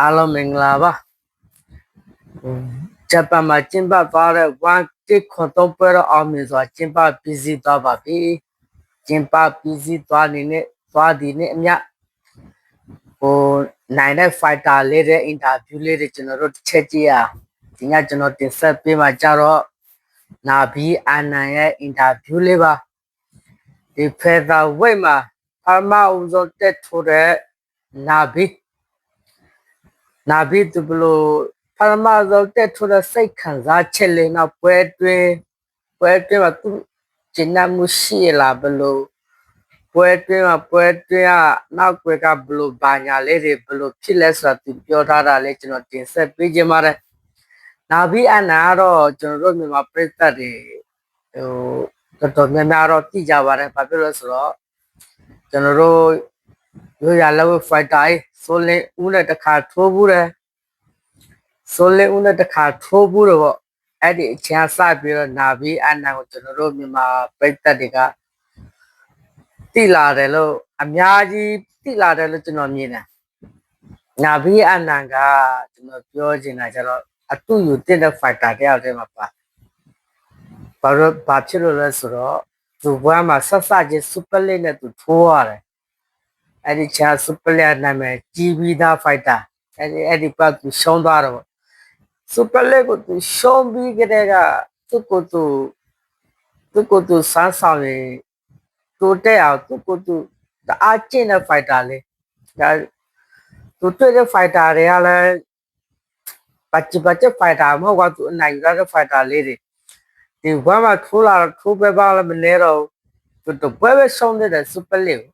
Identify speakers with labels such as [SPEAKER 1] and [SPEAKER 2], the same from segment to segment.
[SPEAKER 1] အားလုံးမင်္ဂလာပါဟိုဂျပန်မှာကျင်းပသွားတဲ့1တစ်ခွန်သုံးပွဲတော့အောင်မြင်စွာကျင်းပပြီးစီးသွားပါပြီကျင်းပပြီးစီးသွားနေနဲ့သွားဒီနဲ့အမြဟိုနိုင်တဲ့ fighter လေးတဲ့ interview လေးတွေကျွန်တော်တို့တစ်ချက်ကြည့်ရအောင်ဒီညကျွန်တော်တင်ဆက်ပေးမှာကြတော့နာဘီအာနန်ရဲ့ interview လေးပါဒီ feather weight မှာပထမဦးဆုံးတက်ထိုးတဲ့နာဘီ နာဘီတူဘလို့ပရမဇောတက်ထိုးတဲ့စိတ်ခံစားချက်လေးနောက်ပွဲတွင်ပွဲတွင်မှာသူကျင့်မှုရှိရလားဘလို့ပွဲတွင်မှာပွဲတွင်ကနောက်ကွယ်ကဘလို့ဘာညာလေးတွေဘလို့ဖြစ်လဲဆိုတာသူပြောထားတာလေကျွန်တော်တင်ဆက်ပေးခြင်းပါတယ်နာဘီအနာကတော့ကျွန်တော်တို့မြန်မာပြည်သက်တွေဟိုတော်တော်များများတော့သိကြပါတယ်ဘာဖြစ်လို့လဲဆိုတော့ကျွန်တော်တို့ ရိုးရလက်ဝဲ fighter ဆိုလင်းဦးနဲ့တစ်ခါထိုးဘူးတယ်ဆိုလင်းဦးနဲ့တစ်ခါထိုးဘူးတော့ပေါ့အဲ့ဒီအချမ်းစပြီးတော့နာပြီးအနံကိုကျွန်တော်တို့မြန်မာပြည်သက်တွေကတိလာတယ်လို့အများကြီးတိလာတယ်လို့ကျွန်တော်မြင်တယ်နာပြီးအနံကကျွန်တော်ပြောချင်တာကျတော့အတူယူတဲ့ fighter တယောက်တည်းမှာပါဘာလို့ဘာဖြစ်လို့လဲဆိုတော့သူဘွားမှာဆက်စချင်း super league နဲ့သူထိုးရတယ် အဲ့ဒီချာ super league နာမည်ကြီးပြီးသား fighter အဲ့ဒီအဲ့ဒီပတ်သူရှုံးသွားတော့ super league ကိုသူရှုံးပြီးကြတဲ့ကသူ့ကိုသူသူ့ကိုသူစမ်းဆောင်ရင်တိုးတက်အောင်သူ့ကိုသူတအားကျင့်တဲ့ fighter လေးဒါသူတွေ့တဲ့ fighter တွေကလည်းပတ်ချပတ်ချ fighter မဟုတ်ကသူအနိုင်ရတဲ့ fighter လေးတွေဒီဘွားမှာထိုးလာထိုးပဲပါလည်းမနေတော့သူတော့ဘွဲပဲရှုံးတဲ့ super league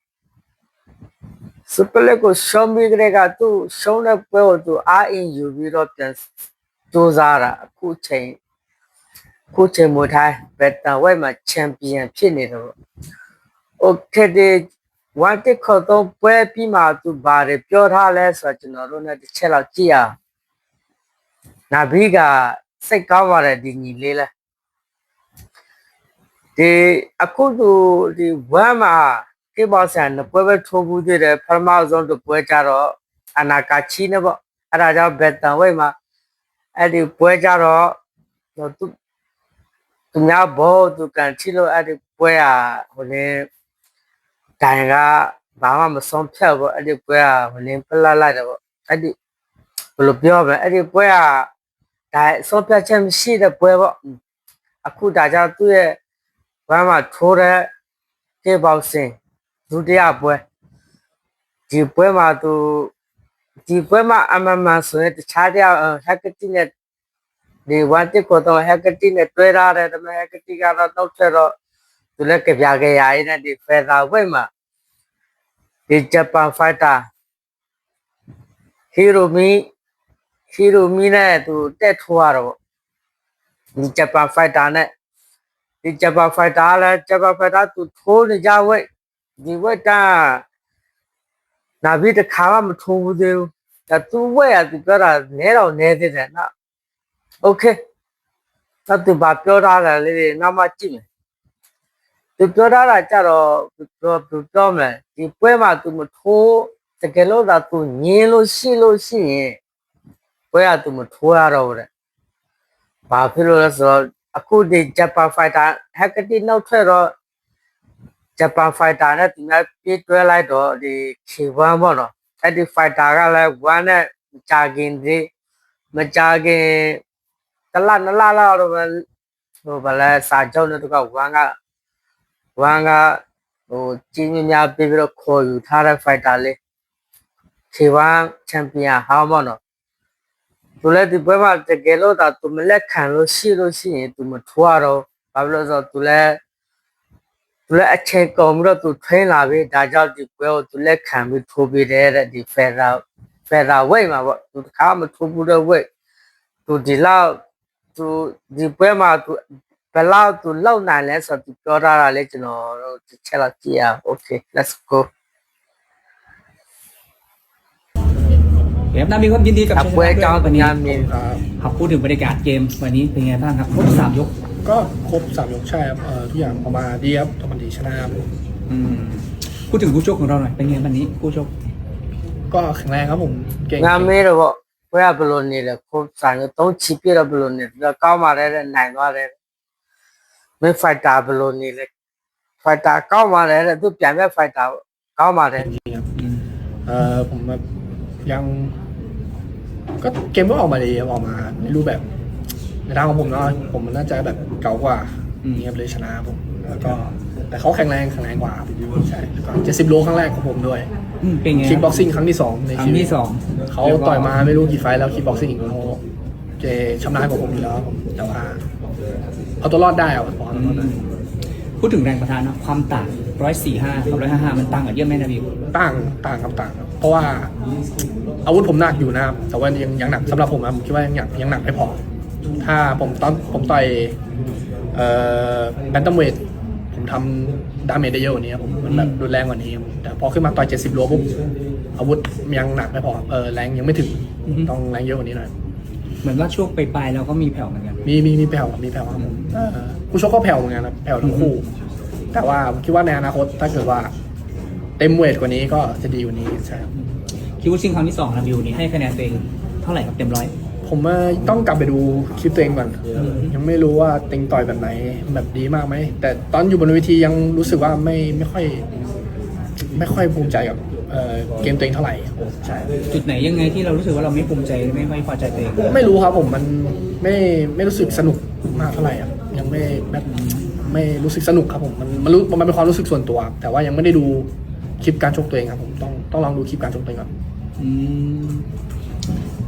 [SPEAKER 1] စပလက်ကိုရှုံးပြီးကြတဲ့ကသူ့ရှုံးတဲ့ပွဲကိုသူအားအင်ယူပြီးတော့ပြန်စူးစားတာအခုချိန်အခုချိန်မထိုင်းဘက်တန်ဝိုက်မှာချန်ပီယံဖြစ်နေတော့โอเคဒီဝမ်တစ်ခေါ်တော့ပွဲပြီးမှသူဘာတွေပြောထားလဲဆိုတော့ကျွန်တော်တို့လည်းတစ်ချက်လောက်ကြည့်အောင်နာဘီကစိတ်ကောင်းပါတယ်ဒီညီလေးလဲဒီအခုသူဒီဝမ်မှာ 这把生了，不会炒股的，拍麻将都不会加入，啊，哪家去呢不？啊，大家不单位嘛？啊，你不会加入，那都，人家不好都干起了。啊，你不要可能，大家爸妈不送票不？啊，你不要可能不拉拉的不？啊，你不必要不？啊，你不要，但送票钱没舍得不要不？啊，苦大家都要，不然嘛，出来，这把生。 ဒါကြောင့်သူ့ရဲ့ဘာမှထိုးတဲ့ကေဘောက်စင်ဒုတိယပွဲဒီပွဲမှာသူဒီပွဲမှာအမမဆိုရင်တခြားတရားဟက်ကတိနဲ့ဒီဝတ်တစ်ကိုတော့ဟက်ကတိနဲ့တွဲရတယ်ဒါပေမဲ့ဟက်ကတိကတော့တော့ဆက်တော့သူလည်းကြပြခဲ့ရရင်ဒီဖက်သာဝိတ်မှာဒီဂျပန်ဖိုက်တာဟီရိုမီဟီရိုမီနဲ့သူတက်ထိုးရတော့ဒီဂျပန်ဖိုက်တာနဲ့ဒီဂျပန်ဖိုက်တာလည်းဂျပန်ဖိုက်တာသူထိုးနေကြဝိတ် ဒီဝက်တာနာပြီးတခါမှမထိုးဘူးသေးဘူးဒါသူဝက်ရသူပြောတာနဲတော့နဲသေးတယ်နော်โอเคသတ်သူဘာပြောထားတယ်လေနောက်မှကြည့်မယ်သူပြောထားတာကြတော့ပြောပြောမယ်ဒီပွဲမှာသူမထိုးတကယ်လို့သာသူညင်းလို့ရှိလို့ရှိရင်ပွဲကသူမထိုးရတော့ဘူးတဲ့ဘာဖြစ်လို့လဲဆိုတော့အခုဒီဂျပန်ဖိုက်တာဟက်ကတိနောက်ထွက်တော့ ဂျပန်ဖိုက်တာနဲ့သူများပြေးတွဲလိုက်တော့ဒီ K1 ပေါ့နော်အဲ့ဒီ fighter ကလည်း1နဲ့ကြာခင်ဒီမကြာခင်တလနလလောက်တော့ဟိုဗလဲစာချုပ်နဲ့တက1က1ကဟိုကြီးမြများပြေးပြီးတော့ခေါ်ယူထားတဲ့ fighter လေး K1 champion ဟောင်းပေါ့နော်သူလည်းဒီဘက်မှာတကယ်လို့သာသူမလက်ခံလို့ရှိလို့ရှိရင်သူမထွားတော့ဘာလို့လဲဆိုတော့သူလည်း သူလည်းအချိန်ကုန်ပြီးတော့သူထွင်းလာပြီဒါကြောင့်ဒီပွဲကိုသူလက်ခံပြီးထိုးပေးတယ်တဲ့ဒီ feather feather weight မှာပေါ့သူတခါမှထိုးဘူးတဲ့ weight သူဒီလောက်သူဒီပွဲမှာသူဘယ်လောက်သူလောက်နိုင်လဲဆိုတော့သူပြောထားတာလေကျွန်တော်တို့တစ်ချက်လောက်ကြည့်အောင် okay let's go
[SPEAKER 2] เดี๋ยวนามีความยินดีกับ
[SPEAKER 1] ครับ
[SPEAKER 2] ชัยช
[SPEAKER 1] เว้ย
[SPEAKER 2] นะด้วย
[SPEAKER 1] เก้า
[SPEAKER 2] วันนี้
[SPEAKER 1] งานมี
[SPEAKER 2] ครับพูดถึงบรรยากาศเกมวันนี้เป็นไงบ้างครับครบสามยก
[SPEAKER 3] ก็ครบสามยกใช่ครับเอ่อทุกอย่างออกมาดีครับธรรมดีชนะครับ
[SPEAKER 2] อืมพูดถึงคู่ชกของเราหน่อยเป็นไงวันนี้คู่ชก
[SPEAKER 3] ก็แข็งแรงครับผมเก่ง
[SPEAKER 1] ငါမေးတော့ပေါ့ဘယ်ကဘယ်လိုနေလဲကိုဆိုင်ကိုသုံးချီပြတော့ဘယ်လိုနေလဲကောင်းပါတယ်တဲ့နိုင်သွားတယ်မင်းဖိုက်တာဘယ်လိုနေလဲဖိုက်တာကောင်းပါတယ်တဲ့သူပြန်မဲ့ဖိုက်တာကောင်းပါတယ်
[SPEAKER 3] จริงๆครับ
[SPEAKER 2] อืม
[SPEAKER 3] เอ่อผมแบบยัง ก็เกมก็ออกมาดีครับออกมาในรูปแบบ ในทางของผมเนาะผมมันน่าจะแบบเก่ากว่า
[SPEAKER 2] อืม
[SPEAKER 3] นี่ครับเลยชนะผมแล้วก็แต่เขาแข็งแรงแข็งแรงกว่าครับใช่แล้วก็เจ็ดสิบโลครั้งแรกของผมด้วย
[SPEAKER 2] อืมเป็นไง
[SPEAKER 3] คิกบ็อกซิ่งครั้งที่สองใน
[SPEAKER 2] ครั้
[SPEAKER 3] ชี
[SPEAKER 2] ง
[SPEAKER 3] วิต
[SPEAKER 2] ที่สอง
[SPEAKER 3] เขาต่อยมาไม่รู้กี่ไฟล์แล้วคิกบ็อกซิ่งเขาเจชำนาญกว่าผมอยู่แล้วครับผมแต่ว่าเอาตัวรอดได้อะพอเอาตัวรอดได้
[SPEAKER 2] พูดถึงแรงประทะนะความต่างร้อยสี่ห้ากับร้อยห้าห้ามันต่างกันเยอะไหมนะบิว
[SPEAKER 3] ต่างต่างครับต่างครับเพราะว่าอาวุธผมหนักอยู่นะครับแต่ว่ายังยังหนักสำหรับผมนะผมคิดว่ายังหนักยังหนักไม่พอ ถ้าผมตอนผมต่อยเอ่อแบนตัมเวทผมทำดาเมจได้เยอะกว่านี้ครับผมมันแบบรุนแรงกว่านี้ครับแต่พอขึ้นมาต่อย70โลปุ๊บอาวุธยังหนักไม่พอเออแรงยังไม่ถึง
[SPEAKER 2] อือฮึ
[SPEAKER 3] ต้องแรงเยอะกว่านี้หน่อย
[SPEAKER 2] เหมือนว่าช่วงปลายๆเราก็มีแผ่วเหมือนกัน
[SPEAKER 3] มีมีมีแผ่วมีแผ่วครับผมเอ่อผู้ชกก็แผ่วเหมือนกันครับแผ่วทั้งคู่ แต่ว่าผมคิดว่าในอนาคตถ้าเกิดว่า เต็มเวทกว่านี้ก็จะดีกว่านี้ใช่ครับ
[SPEAKER 2] คิดว่าชิงครั้งที่สองนะบิวนี่ให้คะแนนตัวเองเท่าไหร่ครับเต็มร้อย
[SPEAKER 3] ผมว่าต้องกลับไปดูคลิปตัวเองก่อน ยังไม่รู้ว่าเต็งต่อยแบบไหนแบบดีมากไหม แต่ตอนอยู่บนเวทียังรู้สึกว่าไม่ไม่ค่อย ไม่ค่อยภูมิใจกับเอ่อเกมตัวเองเท่าไหร่ครับใช่
[SPEAKER 2] จุดไหนยังไงที่เรารู้สึกว่าเราไม่ภูมิใจไม่ค่อยพอใจตัวเอง
[SPEAKER 3] ไม่รู้ครับผมมันไม่ไม่รู้สึกสนุกมากเท่าไหร่ครับยังไม่แบบไม่รู้สึกสนุกครับผมมันมันรู้มันเป็นความรู้สึกส่วนตัว แต่ว่ายังไม่ได้ดูคลิปการชกตัวเองครับผมต้องต้องลองดูคลิปการชกตัวเองก่อน
[SPEAKER 2] อืม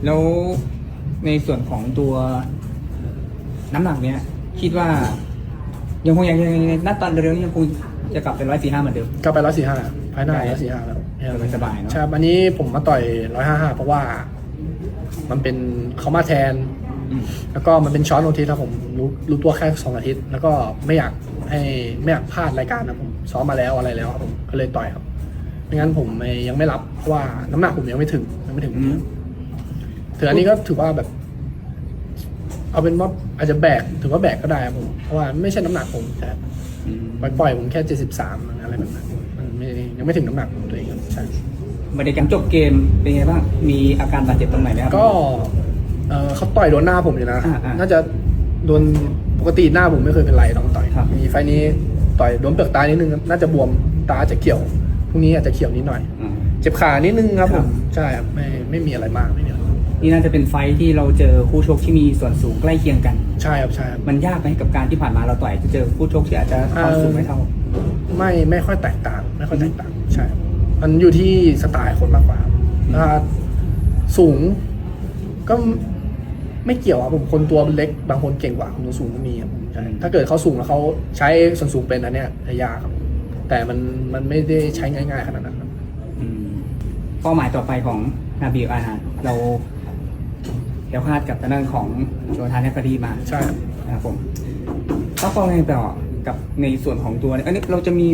[SPEAKER 2] แล้ว ในส่วนของตัวน้ำหนักเนี้ยคิดว่า ยังคงยังยังยังณตอนเร็วๆนี้ยังคงจะกลับเป็นร้อยสี่ห้าเหมือนเดิม
[SPEAKER 3] ก็ไปร้อยสี่ห้าภายหน้า
[SPEAKER 2] ได้
[SPEAKER 3] ร้อยสี่ห้าแล้ว
[SPEAKER 2] สบายๆเนอะ
[SPEAKER 3] ใช่ครับอันนี้ผมมาต่อยร้อยห้าห้าเพราะว่า มันเป็นเขามาแทน
[SPEAKER 2] อืม
[SPEAKER 3] แล้วก็มันเป็นช้อนโอทีครับผมรู้รู้ตัวแค่สองอาทิตย์ แล้วก็ไม่อยากให้ไม่อยากพลาดรายการนะผมซ้อมมาแล้วอะไรแล้วครับผมก็เลยต่อยครับไม่งั้นผมไม่ยังไม่รับเพราะว่าน้ำหนักผมยังไม่ถึงยังไม่ถึง
[SPEAKER 2] อืม
[SPEAKER 3] ถืออันนี้ก็ถือว่าแบบ เอาเป็นว่าอาจจะแบกถือว่าแบกก็ได้ครับผมเพราะว่าไม่ใช่น้ำหนักผมแต่
[SPEAKER 2] อืม
[SPEAKER 3] ปล่อยปล่อยผมแค่เจ็ดสิบสามอะไรแบบนั้นมันไม่ยังไม่ถึงน้ำหนักของตัวเองครับใช่
[SPEAKER 2] บรรยากาศจบเกมเป็นไงบ้างมีอาการบาดเจ็บตรงไหนไหมครับ
[SPEAKER 3] ก็เอ่อเขาต่อยโดนหน้าผมอยู่นะ
[SPEAKER 2] อ่าอ่า
[SPEAKER 3] น่าจะโดนปกติหน้าผมไม่เคยเป็นไรต้องต่อย
[SPEAKER 2] ครับ
[SPEAKER 3] มีไฟล์นี้ต่อยโดนเปลือกตานิดนึงน่าจะบวมตาอาจจะเขียวพรุ่งนี้อาจจะเขียวนิดหน่อย
[SPEAKER 2] อ่า
[SPEAKER 3] เจ็บขานิดนึงครับ
[SPEAKER 2] ค
[SPEAKER 3] ผ
[SPEAKER 2] รับ
[SPEAKER 3] มใช่ครับไม่ไม่มีอะไรมากไม่มีอะไร
[SPEAKER 2] นี่น่าจะเป็นไฟท์ที่เราเจอคู่ชกที่มีส่วนสูงใกล้เคียงกัน
[SPEAKER 3] ใช่ครับใช่ครับ
[SPEAKER 2] มันยากไหมกับการที่ผ่านมาเราต่อยจะเจอคู่ชกที่อาจจะความสูงไม่เท่า
[SPEAKER 3] ไม่ไม่ค่อยแตกต่าง ไม่ค่อยแตกต่างใช่ครับมันอยู่ที่สไตล์คนมากกว่าครับถ้าสูงก็ไม่เกี่ยวครับผมคนตัวเล็กบางคนเก่งกว่าคนตัวสูงก็มีครับผมใช่ถ้าเกิดเขาสูงแล้วเขาใช้ส่วนสูงเป็นอันเนี้ยจะยากครับแต่มันมันไม่ได้ใช้ง่ายๆขนาดนั้นครับ
[SPEAKER 2] อืมเป้าหมายต่อไปของนาบีอานาเรา เดี๋ยวพลาดกับทางด้านของโจทานแนคดีมา
[SPEAKER 3] ใช่ครับ
[SPEAKER 2] นะครับผมต้องฟังไงต่อกับในส่วนของตัวเนี่ยอันนี้เราจะมี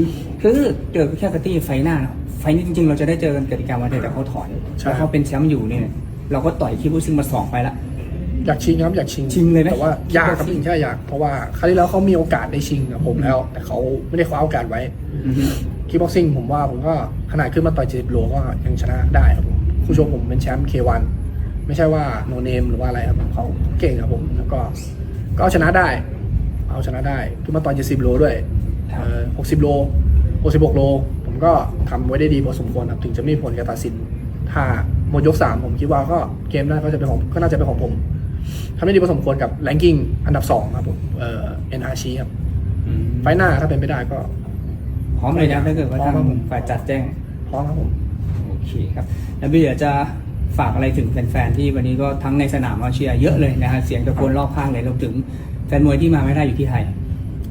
[SPEAKER 2] คือเจอแค่กตี้ไฟหน้าเนอะไฟนี้จริงๆ เราจะได้เจอกันกติกาวันเดียวแต่เขาถอนแล้วเขาเป็นแชมป์อยู่เนี่ยเราก็ต่อยคิวซิงมาสองไปละ
[SPEAKER 3] อยากชิงครับอยากชิง
[SPEAKER 2] ชิงเลยไหม
[SPEAKER 3] แต่ว่ายากครับ
[SPEAKER 2] ชิง
[SPEAKER 3] ใช่อยากเพราะว่าครั้งที่แล้วเขามีโอกาสได้ชิงกับผมแล้ว แต่เขาไม่ได้คว้าโอกาสไว้
[SPEAKER 2] อือฮึ
[SPEAKER 3] คิกบ็อกซิ่งผมว่าผมก็ขนาดขึ้นมาต่อย70โลก็ยังชนะได้ครับผมคู่ชกผมเป็นแชมป์ K1 ไม่ใช่ว่าโนเนมหรือว่าอะไรครับเขาเก่งครับผม แล้วก็ก็เอาชนะได้ เอาชนะได้ขึ้นมาต่อย70โลด้วยเอ่อ60โล66โล ผมก็ทำไว้ได้ดีพอสมควรครับถึงจะไม่มีผลกับตัดสิน ถ้าหมดยกสามผมคิดว่าก็เกมหน้าก็จะเป็นของก็น่าจะเป็นของผมทำได้ดีพอสมควรกับแรงกิ้งอันดับสองครับผมเอ่อเอ็นอาร์ชีครับ
[SPEAKER 2] อืม
[SPEAKER 3] ไฟล์หน้าถ้าเป็นไม่ได้ก็
[SPEAKER 2] พร้อมเลยนะถ้าเกิดว่า
[SPEAKER 3] พร้อ
[SPEAKER 2] ทาม
[SPEAKER 3] ครับผม
[SPEAKER 2] งฝ่ายจัดแจ้ง
[SPEAKER 3] พร้อมครับผม
[SPEAKER 2] โอเคครับแล้วพี่เดี๋ยวจะ ฝากอะไรถึงแฟนๆที่วันนี้ก็ทั้งในสนามมาเชียร์เยอะเลยนะฮะเสียงตะโกนรอบข้างเลยรวมถึงแฟนมวยที่มาไม่ได้อยู่ที่ไทย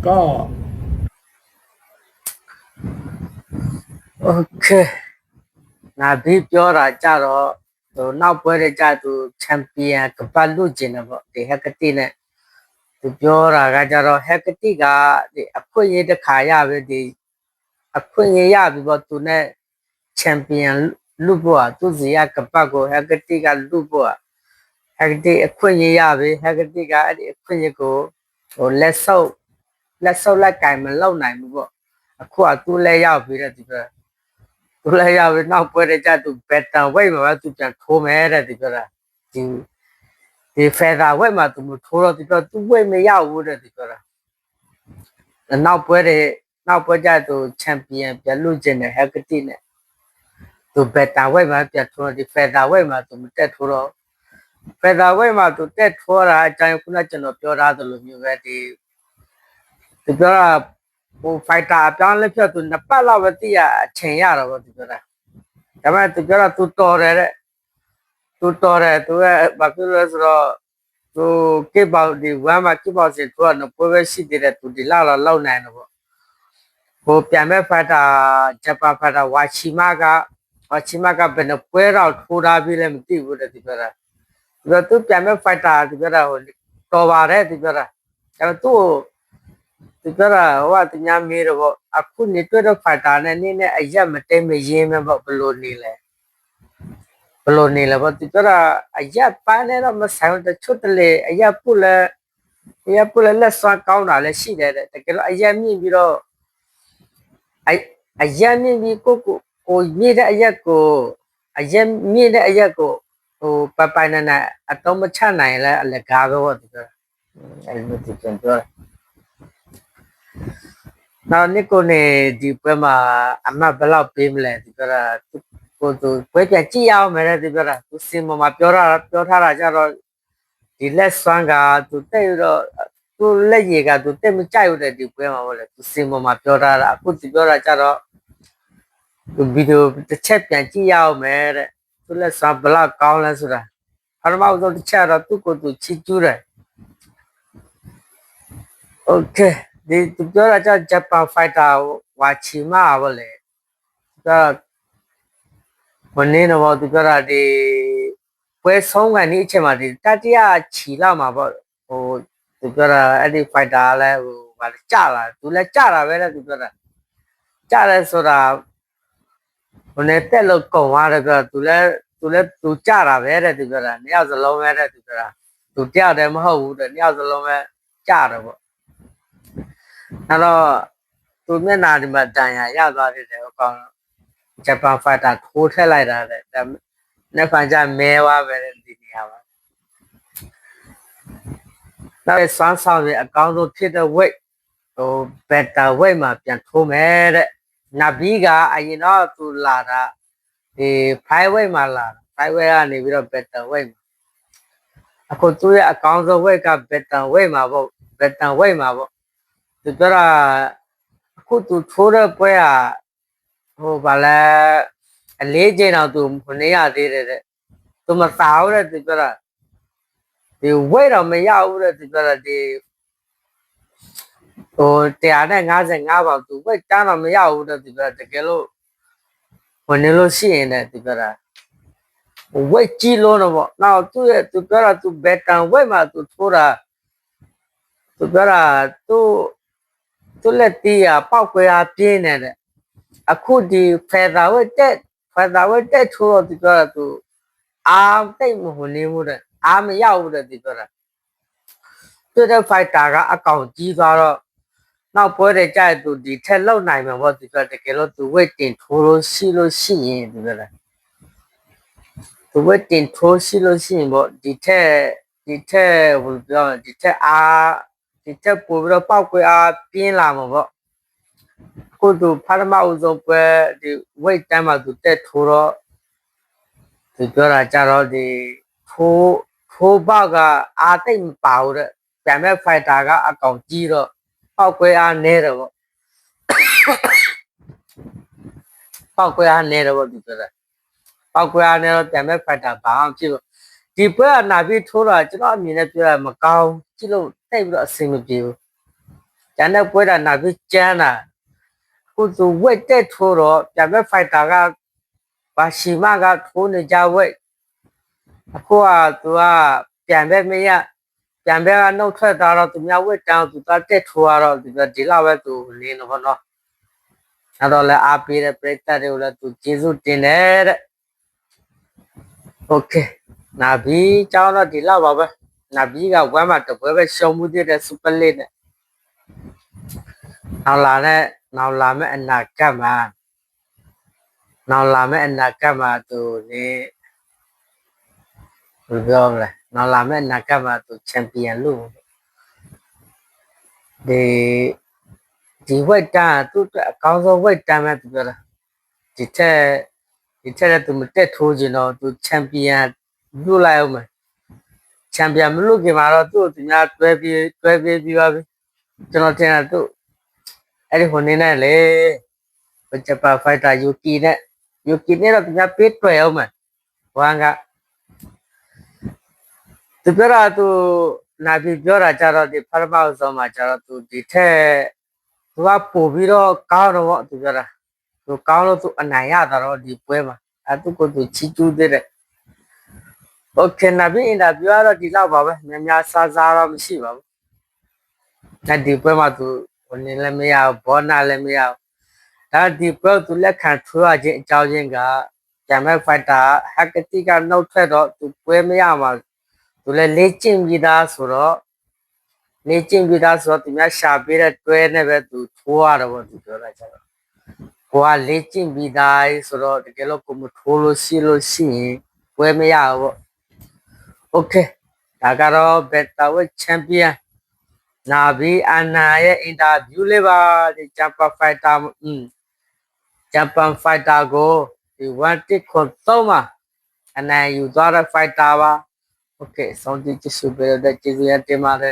[SPEAKER 3] ก็
[SPEAKER 1] โอเคနာပြီးပြောတာကြတော့ဟိုနောက်ပွဲတဲ့ကြသူချန်ပီယံကပတ်လူကျင်တယ်ပေါ့ဒီဟက်ကတိနဲ့သူပြောတာကကြတော့ဟက်ကတိကဒီအခွင့်အရေးတစ်ခါရပဲဒီအခွင့်အရေးရပြီပေါ့သူနဲ့ချန်ပီယံ လူ့ဘောသူစီရကပတ်ကိုဟက်ကတိကလူ့ဘောဟက်ကတိအခွင့်အရေးရပြီဟက်ကတိကအဲ့ဒီအခွင့်အရေးကိုဟိုလက်ဆုပ်လက်ဆုပ်လက်ကင်မလောက်နိုင်ဘူးပေါ့အခုကသူလဲရောက်ပြီးတော့ဒီပြသူသူလည်းရပြီနောက်ပွဲတဲ့ကြသူဘက်တန်ဝိတ်မှာပဲသူပြန်ထိုးမယ်တဲ့ဒီပြောတာဒီဒီဖက်တာဝိတ်မှာသူမထိုးတော့ဒီပြောသူဝိတ်မရဘူးတဲ့ဒီပြောတာနောက်ပွဲတဲ့နောက်ပွဲကြသူချန်ပီယံပြန်လွတ်ကျင်တဲ့ဟက်ကတိနဲ့ သူဘက်တန်ဝိတ်မှာပြန်ထိုးတော့ဒီဖက်တာဝိတ်မှာသူမတက်ထိုးတော့ဖက်တာဝိတ်မှာသူတက်ထိုးတာအတိုင်းခုနကျွန်တော်ပြောထားသလိုမျိုးပဲဒီဒီပြောတာဟိုဖိုက်တာအပြောင်းလဲဖြတ်သူနှစ်ပတ်လောက်ပဲတည်ရအချိန်ရတော့ဗောဒီပြောတာဒါပေမဲ့သူပြောတာသူတော်တယ်တဲ့သူတော်တယ်သူကဘာဖြစ်လို့လဲဆိုတော့သူကိပေါ့ဒီဝမ်းမှာကိပေါ့စီသူကတော့ပွဲပဲရှိသေးတယ်သူဒီလောက်တော့လောက်နိုင်တယ်ပေါ့ဟိုပြန်မဲ့ဖတ်တာဂျပန်ဖတ်တာဝါချီမာက ဝါချီမာကဘယ်နှပွဲတော့ထိုးထားပြီလဲမသိဘူးတဲ့ဒီပြောတာသူကသူပြန်မဲ့ဖတ်တာဒီပြောတာဟိုတော်ပါတယ်ဒီပြောတာဒါပေမဲ့သူ့ကိုဒီပြောတာဟိုကတညာမေးတော့ပေါ့အခုနေတွေ့တော့ဖတ်တာနဲ့နင်းနဲ့အရက်မတိတ်မရင်းမဲ့ပေါ့ဘယ်လိုနေလဲဘယ်လိုနေလဲပေါ့သူပြောတာအရက်ပန်းနဲ့တော့မဆိုင်ဘူးတချို့တလေအရက်ပုလဲအရက်ပုလဲလက်စွမ်းကောင်းတာလည်းရှိတယ်တဲ့တကယ်လို့အရက်မြင့်ပြီးတော့အအရက်မြင့်ပြီးကိုကို ကိုမြင့်တဲ့အရက်ကိုအရက်မြင့်တဲ့အရက်ကိုဟိုပပိုင်နေနေအတော့မချနိုင်လဲအလကားပဲပေါ့သူပြောတာအဲ့လိုသူပြန်ပြောတာနောက်နေ့ကိုနေဒီပွဲမှာအမတ်ဘယ်လောက်ပေးမလဲသူပြောတာသူကိုသူပွဲပြန်ကြည့်ရအောင်မယ်တဲ့သူပြောတာသူစင်ပေါ်မှာပြောတာပြောထားတာကြတော့ဒီလက်ဆွမ်းကသူတဲ့ရတော့သူလက်ရည်ကသူတဲ့မကြိုက်ဘူးတဲ့ဒီပွဲမှာပေါ့လေသူစင်ပေါ်မှာပြောထားတာအခုသူပြောတာကြတော့ သူဗီဒီယိုတစ်ချက်ပြန်ကြည့်ရအောင်မယ်တဲ့သူလက်ဆွမ်းဘလောက်ကောင်းလဲဆိုတာပထမဆုံးတစ်ချက်တော့သူ့ကိုယ်သူချီကျူးတယ်โอเคဒီသူပြောတာကြဂျပန်ဖိုက်တာဝါချီမာပေါ့လေဒါ မနေ့တော့သူပြောတာဒီပွဲဆုံးကန်ဒီအချိန်မှာဒီတတိယခြီလာမှာပေါ့ဟိုသူပြောတာအဲ့ဒီဖိုက်တာလည်းဟိုဗာလဲကြလာသူလည်းကြတာပဲတဲ့သူပြောတာကြတယ်ဆိုတာဟို နဲ့တက်လို့ကုံသွားတယ်ပြောတာသူလည်းသူလည်းသူကြတာပဲတဲ့သူပြောတာနှစ်ယောက်စလုံးပဲတဲ့သူပြောတာသူတယောက်တည်းမဟုတ်ဘူးတဲ့နှစ်ယောက်စလုံးပဲကြတယ်ပေါ့အဲ့တော့သူမျက်နှာဒီမှာတန်ရာရသွားတယ်တဲ့အကောင်ဂျပန်ဖိုက်တာထိုးထက်လိုက်တာတဲ့ဒါနှစ်ဖန်ကြမဲသွားပဲတဲ့ဒီနေရာမှာနောက်ဆွမ်းဆောင်ရဲ့အကောင်းဆုံးဖြစ်တဲ့ weight ဟို better weight မှာပြန်ထိုးမယ်တဲ့ နဘီကအရင်တော့သူလာတာဒီ five weight မှာလာတာ five weight ကနေပြီးတော့ better weight မှာအခုသူ့ရဲ့အကောင်းဆုံး weight က better weight မှာပေါ့ better weight မှာပေါ့သူပြောတာအခုသူထိုးတဲ့ပွဲကဟိုဗာလဲအလေးချိန်တော့သူမနေရသေးတယ်တဲ့သူမစားဘူးတဲ့သူပြောတာဒီဝိတ်တော့မရဘူးတဲ့သူပြောတာဒီ ဟို155ပေါင်သူဝိတ်တန်းတော့မရဘူးတဲ့သူပြောတာတကယ်လို့ဝင်နေလို့ရှိရင်တဲ့သူပြောတာဝိတ်ကြီးလို့တော့ပေါ့နောက်သူ့ရဲ့သူပြောတာသူဘက်တန်ဝိတ်မှာသူထိုးတာသူပြောတာသူသူလက်တီးရပောက်ကွဲအားပြင်းနေတဲ့အခုဒီဖက်သာဝက်တက်ဖက်သာဝက်တက်ထိုးတော့ဒီပြောတာသူအာတိတ်မဟိုနေမှုတဲ့အာမရောက်ဘူးတဲ့ဒီပြောတာသူတဲ့ဖိုက်တာကအကောင်ကြီးသွားတော့ နောက်ပွဲတဲ့ကြိုက်သူဒီထက်လောက်နိုင်မှာပေါ့ဒီပြောတကယ်လို့သူဝက်တင်ထိုးလို့ရှိလို့ရှိရင်ဒီပြောတာသူဝက်တင်ထိုးရှိလို့ရှိရင်ပေါ့ဒီထက်ဒီထက်ဟိုပြောဒီထက်အာဒီထက်ပို့ပြီးတော့ပောက်ကွဲအားပြင်းလာမှာပေါ့ ကိုသူဖာမအုပ်ဆုံးပွဲဒီ weight တန်းမှာသူတက်ထိုးတော့သူပြောတာကြတော့ဒီထိုးထိုးပေါကအာတိတ်မပါဘူးတဲ့ပြန်မဲ့ fighter ကအကောင်ကြီးတော့ ပောက်ကွဲအားနေတယ်ပေါ့ပောက်ကွဲအားနေတယ်ပေါ့သူပြောတာပောက်ကွဲအားနေတော့ပြန်မဲ့ fighter ဘာမှဖြစ်လို့ဒီပွဲကနာပြီးထိုးတာကျွန်တော်အမြင်နဲ့ပြောရမကောင်းကြည့်လို့တိတ်ပြီးတော့အဆင်မပြေဘူးကျန်တဲ့ပွဲတာနာပြီးကျန်းတာကိုသူဝက်တက်ထိုးတော့ပြန်မဲ့ဖိုက်တာကဘာရှိမကထိုးနေကြဝက်အခုကသူကပြန်မဲ့မရ ပြန်မဲ့ကနှုတ်ထွက်သွားတော့သူများဝက်တောင်းသူကတက်ထိုးရတော့ဒီဒီလောက်ပဲသူနေတော့နော်အဲ့တော့လည်းအားပေးတဲ့ပရိသတ်တွေကိုလည်းသူကျေးဇူးတင်တယ်တဲ့โอเคနာဘီကျောင်းတော့ဒီလောက်ပါပဲနာဘီကဝမ်းမှာတပွဲပဲရှုံးမှုသေးတဲ့စူပါလစ်နဲ့ နောက်လာတဲ့နောက်လာမဲ့အနာဂတ်မှာ နောက်လာမယ့်အနာဂတ်မှာသူနေဘယ်လိုပြောမလဲ နောက်လာမယ့်အနာဂတ်မှာသူချန်ပီယံလို့ဒီဒီဝက်တန်ကသူ့အတွက်အကောင်းဆုံးဝက်တန်ပဲသူပြောတာဒီထက်ဒီထက်လည်းသူမတက်ထိုးခြင်းတော့သူချန်ပီယံလွတ်လိုက်အောင်မယ်ချန်ပီယံမလွတ်ခင်မှာတော့သူ့ကိုသူများတွဲပြီးတွဲပြီးပြီးပါပြီကျွန်တော်ထင်တာသူအဲ့ဒီဟိုနေနဲ့လေဘဂျပန်ဖိုက်တာယူကီနဲ့ယူကီနဲ့တော့သူများပေးတွေ့အောင်မယ်ဝမ်က သူပြောတာသူနာပြီးပြောတာကြတော့ဒီဖရမောက်ဆုံးမှာကြတော့သူဒီထက်သူကပို့ပြီးတော့ကောင်းတော့ဗောသူပြောတာသူကောင်းလို့သူအနိုင်ရတာတော့ဒီပွဲမှာအဲသူကိုသူချီကျူးသေးတယ်โอเคနာပြီးအင်တာဗျူးကတော့ဒီလောက်ပါပဲများများစားစားတော့မရှိပါဘူးဒါဒီပွဲမှာသူဟိုနေလည်းမရဘူးဘောနာလည်းမရဘူးဒါဒီပွဲသူလက်ခံထိုးရခြင်းအကြောင်းရင်းကဂျမ်မက်ဖိုက်တာဟက်ကတိကနှုတ်ထွက်တော့သူပွဲမရမှာ သူလည်းလေ့ကျင့်ပြီးသားဆိုတော့လေ့ကျင့်ပြီးသားဆိုတော့သူများရှာပေးတဲ့တွဲနဲ့ပဲသူထိုးရတော့ဗောသူပြောတာကြတော့ကိုကလေ့ကျင့်ပြီးသားဆိုတော့တကယ်လို့ကိုမထိုးလို့ရှိလို့ရှိရင်ပွဲမရဘူးဗော โอเคဒါကတော့ဘက်တာဝက်ချန်ပီယံနာဘီအနာရဲ့အင်တာဗျူးလေးပါဒီဂျပန်ဖိုက်တာอืมဂျပန်ဖိုက်တာကိုဒီ1တစ်ခွန်3မှာအနိုင်ယူသွားတဲ့ဖိုက်တာပါ okay sound ditch பெரிய ஏற்றி மாறு